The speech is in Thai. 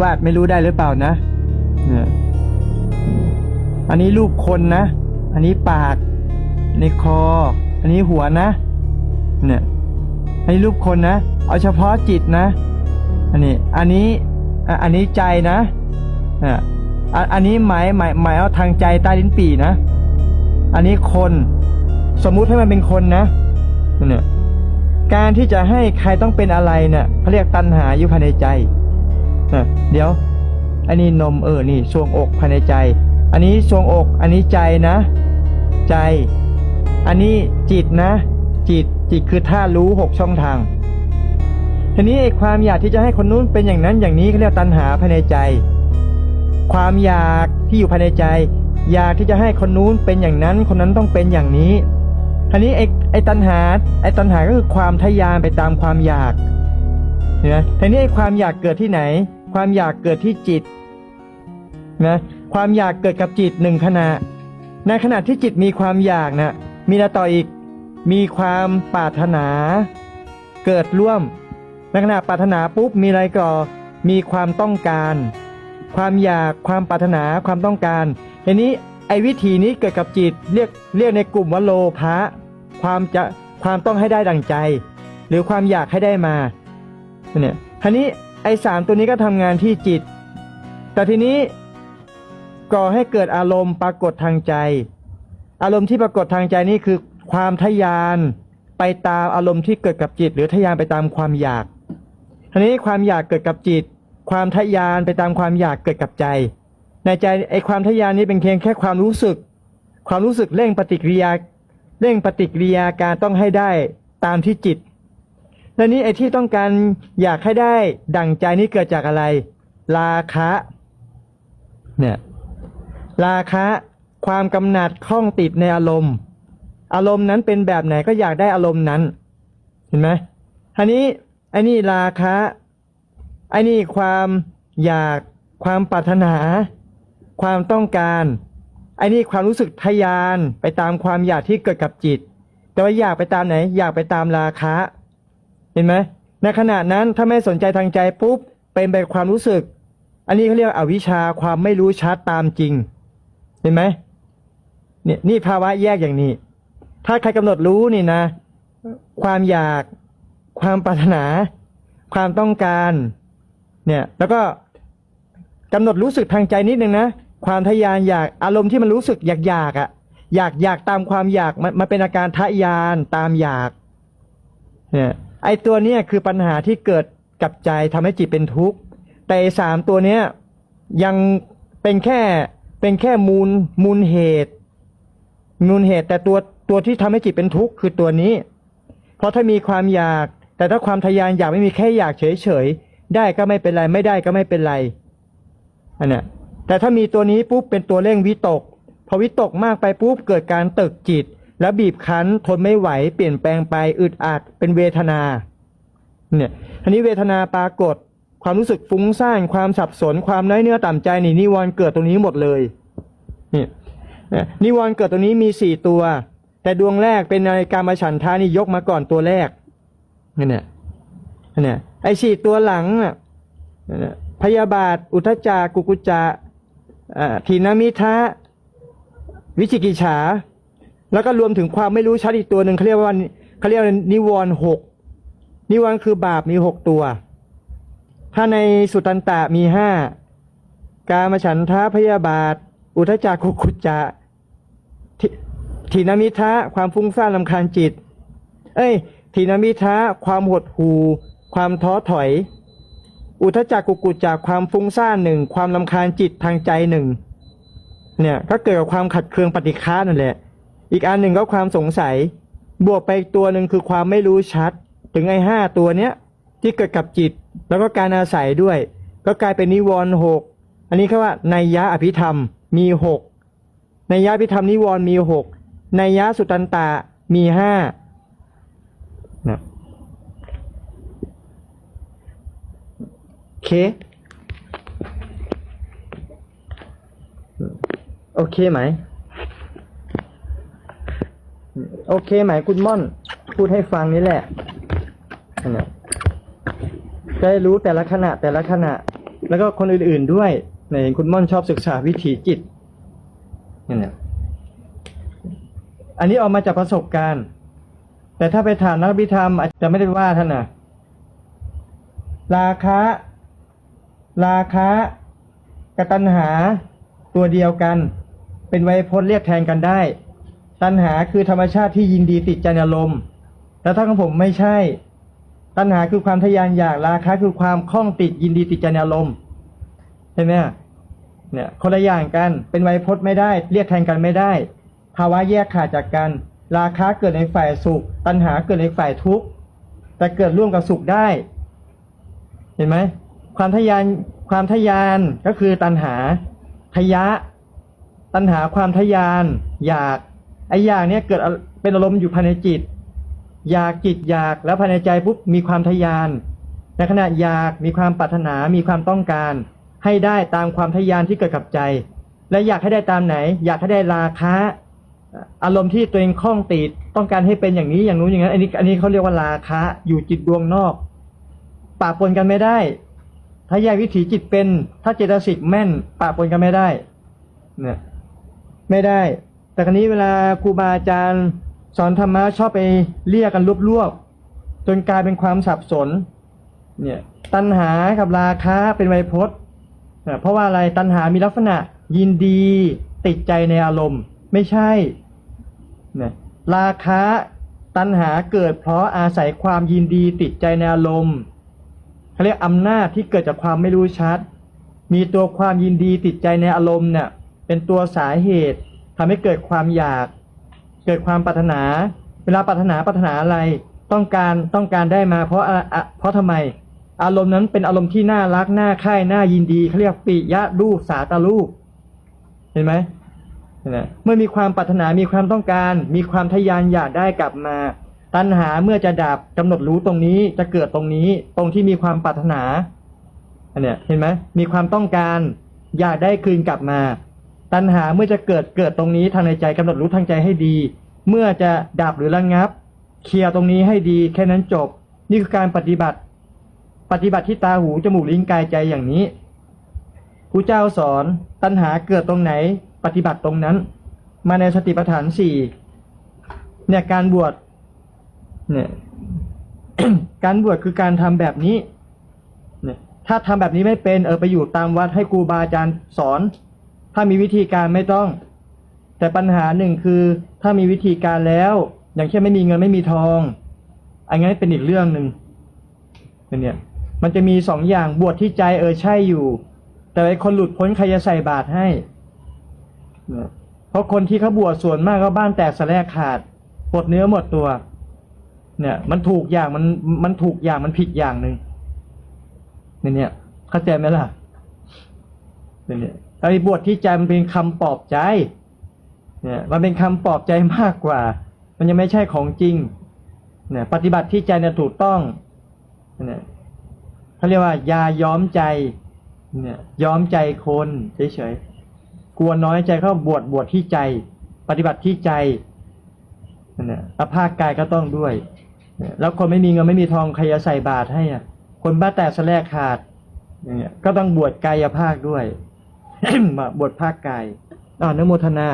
วาดไม่รู้ได้หรือเปล่านะเนี่ยอันนี้รูปคนนะ อันนี้ปากในคอ อันนี้หัวนะ เนี่ยอันนี้รูปคนนะ เอาเฉพาะจิตนะ อันนี้ อันนี้อะอันนี้ใจนะอะอะอันนี้หมายหมายหมายเอาทางใจใต้ลิ้นปี่นะ อันนี้คน สมมุติให้มันเป็นคนนะเนี่ยการที่จะให้ใครต้องเป็นอะไรเนี่ยเขาเรียกตัณหาอยู่ภายในใจ นะเดี๋ยว อันนี้นมเออ นี่ทรวงอกภายในใจ อันนี้ทรวงอก อันนี้ใจนะ ใจ อันนี้จิตนะ จิต จิตคือท่ารู้หกช่องทาง ทีนี้ไอ้ความอยากที่จะให้คนนู้นเป็นอย่างนั้นอย่างนี้เขาเรียกตัณหาภายในใจ ความอยากที่อยู่ภายในใจ อยากที่จะให้คนนู้นเป็นอย่างนั้น คนนั้นต้องเป็นอย่างนี้ทีนี้ไอ้ไอ้ตัณหา ไอ้ตัณหาก็คือความทะยานไปตามความอยากเห็นไหมทีนี้ไอ้ความอยากเกิดที่ไหน ความอยากเกิดที่จิตนะความอยากเกิดกับจิตหนึ่งขณะ ในขณะที่จิตมีความอยากนะมีอะไรต่ออีกมีความปรารถนา เกิดร่วมในขณะปรารถนาปุ๊บมีอะไรก่อมีความต้องการ ความอยากความปรารถนาความต้องการทีนี้ไอ้วิธีนี้เกิดกับจิตเรียกเรียกในกลุ่มว่าโลภะความจะความต้องให้ได้ดังใจ หรือความอยากให้ได้มาเนี่ยทีนี้ ไอ้สามตัวนี้ก็ทำงานที่จิต แต่ทีนี้ก่อให้เกิดอารมณ์ปรากฏทางใจ อารมณ์ที่ปรากฏทางใจนี่คือ ความทะยานไปตามอารมณ์ที่เกิดกับจิต หรือทะยานไปตามความอยาก ทีนี้ความอยากเกิดกับจิต ความทะยานไปตามความอยากเกิดกับใจ ในใจไอ้ความทะยานนี้เป็นเพียงแค่ความรู้สึก ความรู้สึกเร่งปฏิกิริยา เร่งปฏิกิริยาการต้องให้ได้ตามที่จิต และนี้ไอ้ที่ต้องการอยากให้ได้ดั่งใจนี้เกิดจากอะไร ราคะ เนี่ย ราคะ ความกำหนัดข้องติดในอารมณ์ อารมณ์นั้นเป็นแบบไหนก็อยากได้อารมณ์นั้น เห็นไหมทีนี้ไอ้นี่ราคะไอ้นี่ความอยาก ความปรารถนา ความต้องการไอ้นี่ความรู้สึกทะยานไปตามความอยากที่เกิดกับจิต แต่ว่าอยากไปตามไหน อยากไปตามราคะ เห็นไหมในขณะนั้นถ้าไม่สนใจทางใจปุ๊บเป็นไปความรู้สึก อันนี้เขาเรียกอวิชชาความไม่รู้ชัดตามจริง เห็นไหมเนี่ยนี่ภาวะแยกอย่างนี้ ถ้าใครกำหนดรู้นี่นะ ความอยาก ความปรารถนา ความต้องการ เนี่ย แล้วก็กำหนดรู้สึกทางใจนิดนึงนะความทะยานอยากอารมณ์ที่มันรู้สึกอยากอยากอะ อยากอยากตามความอยากมันมันเป็นอาการทะยานตามอยาก เนี่ย ไอตัวเนี้ยคือปัญหาที่เกิดกับใจทำให้จิตเป็นทุกข์ แต่สามตัวเนี้ยยังเป็นแค่เป็นแค่มูลมูลเหตุ มูลเหตุแต่ตัวตัวที่ทำให้จิตเป็นทุกข์คือตัวนี้ เพราะถ้ามีความอยาก แต่ถ้าความทะยานอยากไม่มีแค่อยากเฉยๆได้ก็ไม่เป็นไรไม่ได้ก็ไม่เป็นไรอันเนี้ยแต่ถ้ามีตัวนี้ปุ๊บเป็นตัวเร่งวิตกพอวิตกมากไปปุ๊บเกิดการตึกจิต แล้วบีบคั้นทนไม่ไหวเปลี่ยนแปลงไปอึดอัดเป็นเวทนา เนี่ยอันนี้เวทนาปรากฏ ความรู้สึกฟุ้งซ่านความสับสนความน้อยเนื้อต่ำใจนี่นิวรณ์เกิดตรงนี้หมดเลยเนี่ยนิวรณ์เกิดตรงนี้มีสี่ตัว แต่ดวงแรกเป็นในการมาฉันทานี่ยกมาก่อนตัวแรกเนี่ยเนี่ยไอ้สี่ตัวหลังอ่เนี่ยพยาบาท อุทจากุกุจะอ่าทีนามิทะวิจิกิจฉา แล้วก็รวมถึงความไม่รู้ชัดอีกตัวหนึ่งเขาเรียกว่าเขาเรียกว่านิวรณ์หกนิวรณ์คือบาปมีหกตัว ถ้าในสุตันตะมีห้ากามฉันทะพยาบาท อุทจักขุกุจจะทิทีนมิทะความฟุ้งซ่านลำคาญจิต เอ้ยทีนมิทะความหดหู่ความท้อถอย อุทจักกุกุจจะความฟุ้งซ่านหนึ่งความลำคาญจิตทางใจหนึ่งเนี่ยก็เกิดกับความขัดเคืองปฏิฆานั่นแหละ อีกอันหนึ่งก็ความสงสัย บวกไปอีกตัวหนึ่งคือความไม่รู้ชัด ถึงไอ้ห้าตัวเนี้ยที่เกิดกับจิต แล้วก็การอาศัยด้วย ก็กลายเป็นนิวรณ์หกอันนี้เขาว่านัยยะอภิธรรมมีหกนัยยะอภิธรรมนิวรณ์มีหกนัยยะสุตันตะมีห้านะโอเค โอเคไหม โอเคไหมคุณม่อน พูดให้ฟังนี่แหละนั่นแหละจะได้รู้แต่ละขณะแต่ละขณะ แล้วก็คนอื่นๆด้วยเนี่ยเห็นคุณม่อนชอบศึกษาวิถีจิตเนี่ยอันนี้ออกมาจากประสบการณ์ แต่ถ้าไปถามนักวิธรรมอาจจะไม่ได้ว่าท่านนะราคะ ราคะกับตัณหาตัวเดียวกัน เป็นไวยพจน์เรียกแทนกันได้ ตัณหาคือธรรมชาติที่ยินดีติดใจในอารมณ์แล้วถ้าของผมไม่ใช่ ตัณหาคือความทะยานอยากราคะคือความคล้องติดยินดีติดใจในอารมณ์เห็นไหมเนี่ยคนละอย่างกันเป็นไวยพจน์ไม่ได้ เรียกแทนกันไม่ได้ ภาวะแยกขาดจากกัน ราคะเกิดในฝ่ายสุข ตัณหาเกิดในฝ่ายทุกข์แต่เกิดร่วมกับสุขได้ เห็นไหมความทะยานความทะยานก็คือตัณหาทยะ ตัณหาความทะยาน อยาก ไอ้อยากเนี้ยเกิดเป็นอารมณ์อยู่ภายในจิต อยากจิตอยากแล้วภายในใจปุ๊บมีความทะยาน ในขณะอยากมีความปรารถนา มีความต้องการ ให้ได้ตามความทะยานที่เกิดกับใจ และอยากให้ได้ตามไหน อยากให้ได้ราคะอารมณ์ที่ตัวเองคล้องติดต้องการให้เป็นอย่างนี้อย่างนู้นอย่างนั้นอันนี้อันนี้เขาเรียกว่าราคะอยู่จิตดวงนอกปะปนกันไม่ได้ ถ้าแยกวิถีจิตเป็น ถ้าเจตสิกแม่นปะปนกันไม่ได้เนี่ยไม่ได้ แต่ครั้นี้เวลาครูบาอาจารย์สอนธรรมะชอบไปเรียกกันรวบๆจนกลายเป็นความสับสน เนี่ยตัณหากับราคะเป็นไวยพจน์เนี่ยเพราะว่าอะไรตัณหามีลักษณะยินดีติดใจในอารมณ์ ไม่ใช่เนี่ยราคะตัณหาเกิดเพราะอาศัยความยินดีติดใจในอารมณ์เขาเรียกอำนาจที่เกิดจากความไม่รู้ชัด มีตัวความยินดีติดใจในอารมณ์เนี่ยเป็นตัวสาเหตุ ทำให้เกิดความอยาก เกิดความปรารถนา เวลาปรารถนาปรารถนาอะไร ต้องการต้องการได้มา เพราะอะเพราะทำไม อารมณ์นั้นเป็นอารมณ์ที่น่ารักน่าใคร่น่ายินดีเขาเรียกปิยะรูปสาตารูปเห็นไหมเห็นไหมเมื่อมีความปรารถนามีความต้องการ มีความทะยานอยากได้กลับมา ตัณหาเมื่อจะดับกำหนดรู้ตรงนี้จะเกิดตรงนี้ ตรงที่มีความปรารถนาอันเนี้ยเห็นไหมมีความต้องการ อยากได้คืนกลับมา ตัณหาเมื่อจะเกิดเกิดตรงนี้ทางในใจกำหนดรู้ทางใจให้ดี เมื่อจะดับหรือระงงับ เคลียร์ตรงนี้ให้ดี แค่นั้นจบ นี่คือการปฏิบัติ ปฏิบัติที่ตาหูจมูกลิ้นกายใจอย่างนี้ครูเจ้าสอนตัณหาเกิดตรงไหน ปฏิบัติตรงนั้น มาในสติปัฏฐานสี่เนี่ยการบวชเนี่ยการบวชคือการทำแบบนี้เนี่ยถ้าทำแบบนี้ไม่เป็นเออไปอยู่ตามวัดให้ครูบาอาจารย์สอน ถ้ามีวิธีการไม่ต้อง แต่ปัญหาหนึ่งคือ ถ้ามีวิธีการแล้ว อย่างเช่นไม่มีเงินไม่มีทอง อันนี้เป็นอีกเรื่องหนึ่งเนี่ยมันจะมีสองอย่างบวชที่ใจเออใช่อยู่ แต่ไอ้คนหลุดพ้นใครจะใส่บาตรให้เพราะคนที่เขาบวชส่วนมากก็บ้านแตกสะแลกขาดหมดเนื้อหมดตัว เนี่ย มันถูกอย่างมันมันถูกอย่างมันผิดอย่างหนึ่งเนี่ยเข้าใจไหมล่ะเนี่ย ไอ้บวชที่ใจมันเป็นคำปลอบใจ เนี่ยมันเป็นคำปลอบใจมากกว่า มันยังไม่ใช่ของจริง เนี่ย ปฏิบัติที่ใจเนี่ยถูกต้อง เนี่ยเขาเรียกว่ายาย้อมใจ เนี่ย ย้อมใจคนเฉยๆกลัวน้อยใจเขาบวชบวชที่ใจ ปฏิบัติที่ใจเนี่ยอาภาคกายก็ต้องด้วย แล้วคนไม่มีเงินไม่มีทองใครจะใส่บาตรให้อะ คนบ้าแต่สแลกขาดอย่างเงี้ยก็ต้องบวชกายภาคด้วย บทภาคกายอ่านโมทนา